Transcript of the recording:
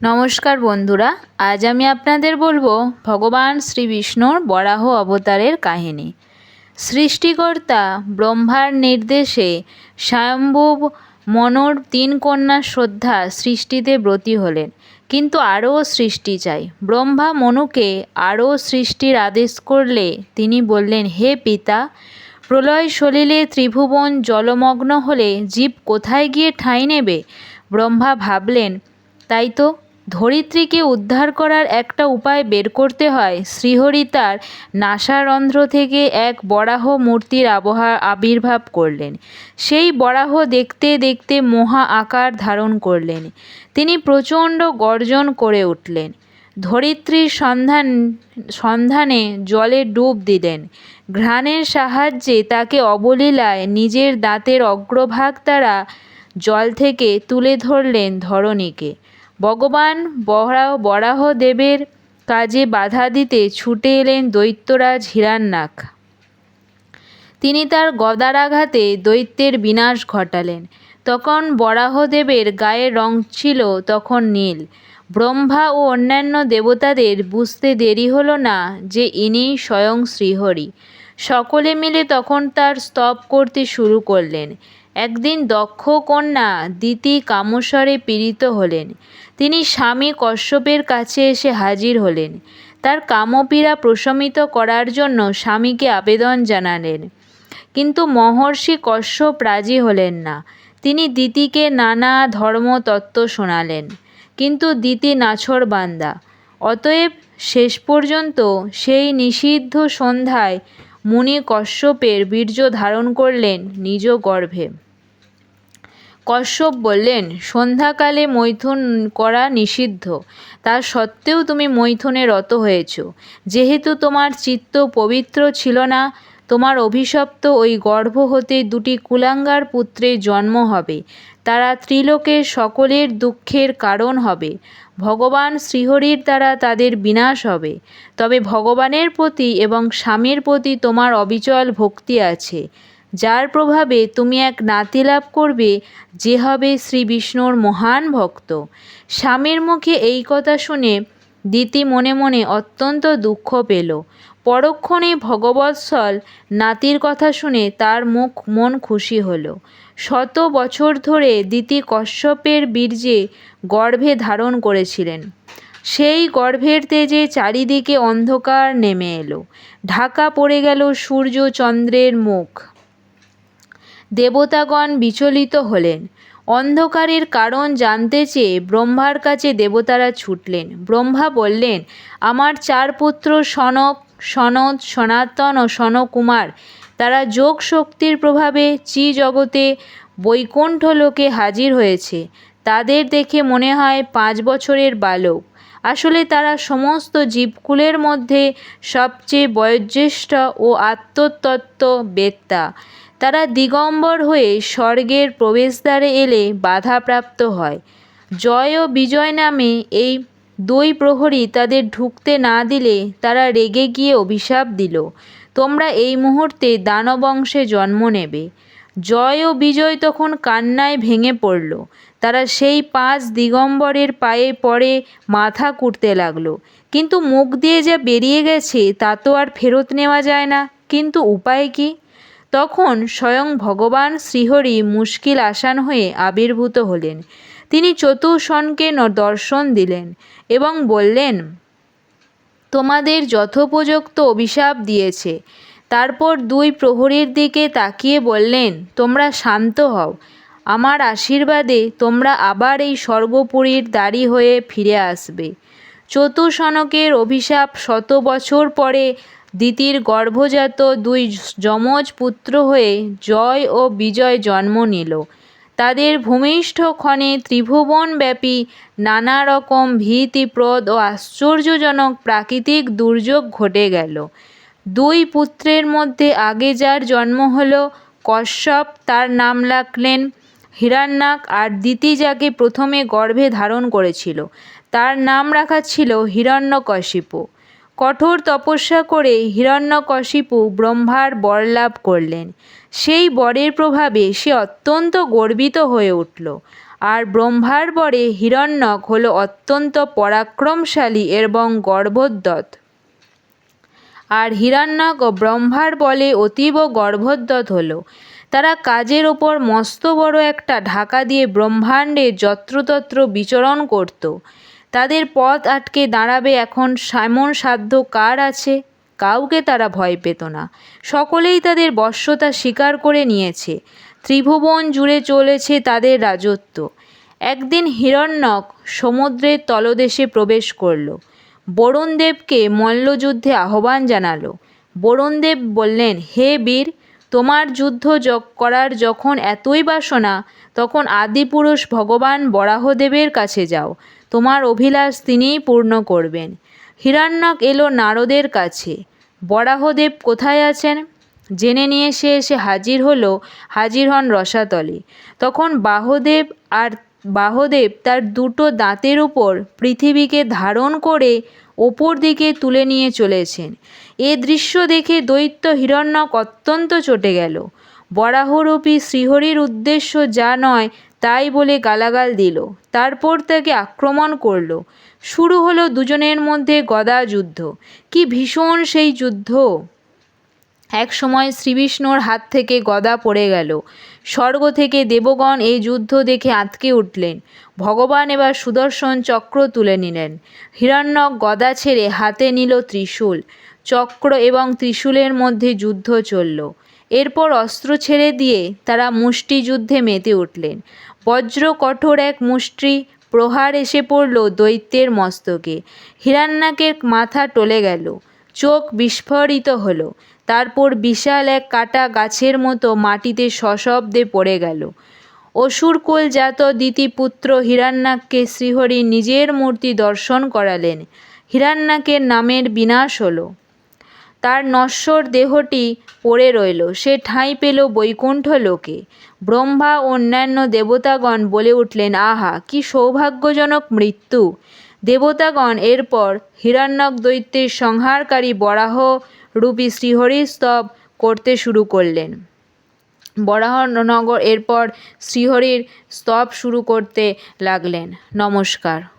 নমস্কার বন্ধুরা, আজ আমি আপনাদের বলব ভগবান শ্রী বিষ্ণুর বরাহ অবতারের কাহিনী। সৃষ্টিকর্তা ব্রহ্মার নির্দেশে স্বয়ম্ভুব মনুর তিন কন্যা শ্রদ্ধা সৃষ্টিতে ব্রতী হলেন, কিন্তু আরও সৃষ্টি চাই। ব্রহ্মা মনুকে আরও সৃষ্টির আদেশ করলে তিনি বললেন, হে পিতা, প্রলয় সলিলে ত্রিভুবন জলমগ্ন হলে জীব কোথায় গিয়ে ঠাঁই নেবে? ব্রহ্মা ভাবলেন, তাই তো ধরিত্রীকে উদ্ধার করার একটা উপায় বের করতে হয়। শ্রীহরি তার নাসারন্ধ্র থেকে এক বরাহ মূর্তির আবহা, আবির্ভাব করলেন। সেই বরাহ দেখতে দেখতে মহা আকার ধারণ করলেন। তিনি প্রচণ্ড গর্জন করে উঠলেন। ধরিত্রীর সন্ধান, সন্ধানে জলে ডুব দিলেন। ঘ্রাণের সাহায্যে তাকে অবলীলায় নিজের দাঁতের অগ্রভাগ দ্বারা জল থেকে তুলে ধরলেন ধরণীকে। ভগবান বরাহ বরাহ দেবের কাজে বাধা দিতে ছুটে এলেন দৈত্যরাজ হিরণ্যাক তিনি তার গদারাঘাতে দৈত্যের বিনাশ ঘটালেন। তখন বরাহদেবের গায়ের রং ছিল তখন নীল। ব্রহ্মা ও অন্যান্য দেবতাদের বুঝতে দেরি হলো না যে ইনিই স্বয়ং শ্রীহরি। সকলে মিলে তখন তার স্তব করতে শুরু করলেন। একদিন দক্ষ কন্যা দিতি কামস্বরে পীড়িত হলেন। তিনি স্বামী কশ্যপের কাছে এসে হাজির হলেন। তার কামপীড়া প্রশমিত করার জন্য স্বামীকে আবেদন জানালেন। কিন্তু মহর্ষি কশ্যপ রাজি হলেন না। তিনি দিতিকে নানা ধর্মতত্ত্ব শোনালেন। কিন্তু দিতি নাছোড়বান্দা অতএব শেষ পর্যন্ত সেই নিষিদ্ধ সন্ধ্যায় মুনি কশ্যপের বীর্য ধারণ করলেন নিজ গর্ভে। কশ্যপ বললেন, সন্ধ্যাকালে মৈথুন করা নিষিদ্ধ। তা সত্ত্বেও তুমি মৈথুনে রত হয়েছ। যেহেতু তোমার চিত্ত পবিত্র ছিল না তোমার অভিশপ্ত ওই গর্ভ হতে দুটি কুলাঙ্গার পুত্রের জন্ম হবে। তারা ত্রিলোকের সকলের দুঃখের কারণ হবে। ভগবান শ্রীহরির দ্বারা তাদের বিনাশ হবে। তবে ভগবানের প্রতি এবং স্বামীর প্রতি তোমার অবিচল ভক্তি আছে। যার প্রভাবে তুমি এক নাতি লাভ করবে, যে হবে শ্রী বিষ্ণুর মহান ভক্ত। স্বামীর মুখে এই কথা শুনে দিতি মনে মনে অত্যন্ত দুঃখ পেল। পরক্ষণে ভগবৎসল নাতির কথা শুনে তার মুখ মন খুশি হলো। শত বছর ধরে দিতি কশ্যপের বীর্যে গর্ভে ধারণ করেছিলেন। সেই গর্ভের তেজে চারিদিকে অন্ধকার নেমে এলো। ঢাকা পড়ে গেল সূর্য চন্দ্রের মুখ। দেবতাগণ বিচলিত হলেন। অন্ধকারের কারণ জানতে চেয়ে ব্রহ্মার কাছে দেবতারা ছুটলেন। ব্রহ্মা বললেন, আমার চার পুত্র সনক সনদ, সনাতন ও সনকুমার। তারা যোগ শক্তির প্রভাবে চি জগতে বৈকুণ্ঠ লোকে হাজির হয়েছে। তাদের দেখে মনে হয় পাঁচ বছরের বালক। আসলে তারা সমস্ত জীবকুলের মধ্যে সবচেয়ে বয়োজ্যেষ্ঠ ও আত্মতত্ত্ব বেত্তা। তারা দিগম্বর হয়ে স্বর্গের প্রবেশদ্বারে এলে বাধাপ্রাপ্ত হয়। জয় ও বিজয় নামে এই দুই প্রহরী তাদের ঢুকতে না দিলে তারা রেগে গিয়ে অভিশাপ দিল। তোমরা এই মুহূর্তে দানবংশে জন্ম নেবে। জয় ও বিজয় তখন কান্নায় ভেঙে পড়ল। তারা সেই পাঁচ দিগম্বরের পায়ে পড়ে মাথা কুটতে লাগল। কিন্তু মুখ দিয়ে যা বেরিয়ে গেছে তা তো আর ফেরত নেওয়া যায় না। কিন্তু উপায় কী? তখন স্বয়ং ভগবান শ্রীহরি মুশকিল আসান হয়ে আবির্ভূত হলেন। তিনি চতুষণকে দর্শন দিলেন এবং বললেন, তোমাদের যথোপযুক্ত অভিশাপ দিয়েছে। তারপর দুই প্রহরীর দিকে তাকিয়ে বললেন, তোমরা শান্ত হও। আমার আশীর্বাদে তোমরা আবার এই সর্বপুরীর দাড়ি হয়ে ফিরে আসবে। চতুষণকের অভিশাপ শত বছর পরে দিতির গর্ভজাত দুই যমজ পুত্র হয়ে জয় ও বিজয় জন্ম নিল। তাদের ভূমিষ্ঠ ক্ষণে ত্রিভুবনব্যাপী নানা রকম ভীতিপ্রদ ও আশ্চর্যজনক প্রাকৃতিক দুর্যোগ ঘটে গেল। দুই পুত্রের মধ্যে আগে যার জন্ম হল কশ্যপ, তার নাম রাখলেন হিরণ্যাক আর দিতি যাকে প্রথমে গর্ভে ধারণ করেছিল। তার নাম রাখা ছিল হিরণ্যকশিপু। কঠোর তপস্যা করে হিরণ্যকশিপু ব্রহ্মার বর লাভ করলেন। সেই বরের প্রভাবে সে অত্যন্ত গর্বিত হয়ে উঠল। আর ব্রহ্মার বরে হিরণ্যক হল অত্যন্ত পরাক্রমশালী এবং গর্ভোদ্যত। আর হিরণ্যক ও ব্রহ্মার বলে অতীব গর্ভোদ্যত হল। তারা কাজের ওপর মস্ত বড় একটা ঢাকা দিয়ে ব্রহ্মাণ্ডে যত্রতত্র বিচরণ করত। তাদের পথ আটকে দাঁড়াবে এখন এমন সাধ্য কার আছে? কাউকে তারা ভয় পেত না। সকলেই তাদের বশ্যতা স্বীকার করে নিয়েছে। ত্রিভুবন জুড়ে চলেছে তাদের রাজত্ব। একদিন হিরণ্যক সমুদ্রের তলদেশে প্রবেশ করল। বরুণদেবকে মল্লযুদ্ধে আহ্বান জানালো। বরুণদেব বললেন, হে বীর, তোমার যুদ্ধ য- করার যখন এতই বাসনা, তখন আদিপুরুষ ভগবান বরাহদেবের কাছে যাও। তোমার অভিলাষ তিনিই পূর্ণ করবেন। হিরণ্যক এলো নারদের কাছে। বরাহদেব কোথায় আছেন? জেনে নিয়ে সে এসে হাজির হলো হাজির হন রসাতলে। তখন বাহদেব আর বাহদেব তার দুটো দাঁতের উপর পৃথিবীকে ধারণ করে ওপর দিকে তুলে নিয়ে চলেছেন। এ দৃশ্য দেখে দৈত্য হিরণ্যক অত্যন্ত চটে গেল। বরাহরূপী শ্রীহরির উদ্দেশ্য যা নয় তাই বলে গালাগাল দিল। তারপর তাকে আক্রমণ করল। শুরু হলো দুজনের মধ্যে গদা যুদ্ধ। কি ভীষণ সেই যুদ্ধ! এক সময় শ্রীবিষ্ণুর হাত থেকে গদা পড়ে গেল। স্বর্গ থেকে দেবগণ এই যুদ্ধ দেখে আঁতকে উঠলেন। ভগবান এবার সুদর্শন চক্র তুলে নিলেন। হিরণ্যক গদা ছেড়ে হাতে নিল ত্রিশূল। চক্র এবং ত্রিশূলের মধ্যে যুদ্ধ চলল। এরপর অস্ত্র ছেড়ে দিয়ে তারা মুষ্টিযুদ্ধে মেতে উঠলেন। বজ্র কঠোর এক মুষ্টি প্রহার এসে পড়ল দৈত্যের মস্তকে। হিরণ্যাকের মাথা টলে গেল, চোখ বিস্ফোরিত হলো। তারপর বিশাল এক কাটা গাছের মতো মাটিতে সশব্দে পড়ে গেল। অসুরকুল জাত দিতিপুত্র হিরণ্যাককে শ্রীহরি নিজের মূর্তি দর্শন করালেন। হিরণ্যাকের নামের বিনাশ হলো। তার নশ্বর দেহটি পড়ে রইল। সে ঠাঁই পেল বৈকুণ্ঠ লোকে। ব্রহ্মা অন্যান্য দেবতাগণ বলে উঠলেন, আহা, কি সৌভাগ্যজনক মৃত্যু। দেবতাগণ এরপর হিরণ্যক দৈত্যের সংহারকারী বরাহ রূপী শ্রীহরির স্তব করতে শুরু করলেন। বরাহনগর এরপর শ্রীহরির স্তব শুরু করতে লাগলেন। নমস্কার।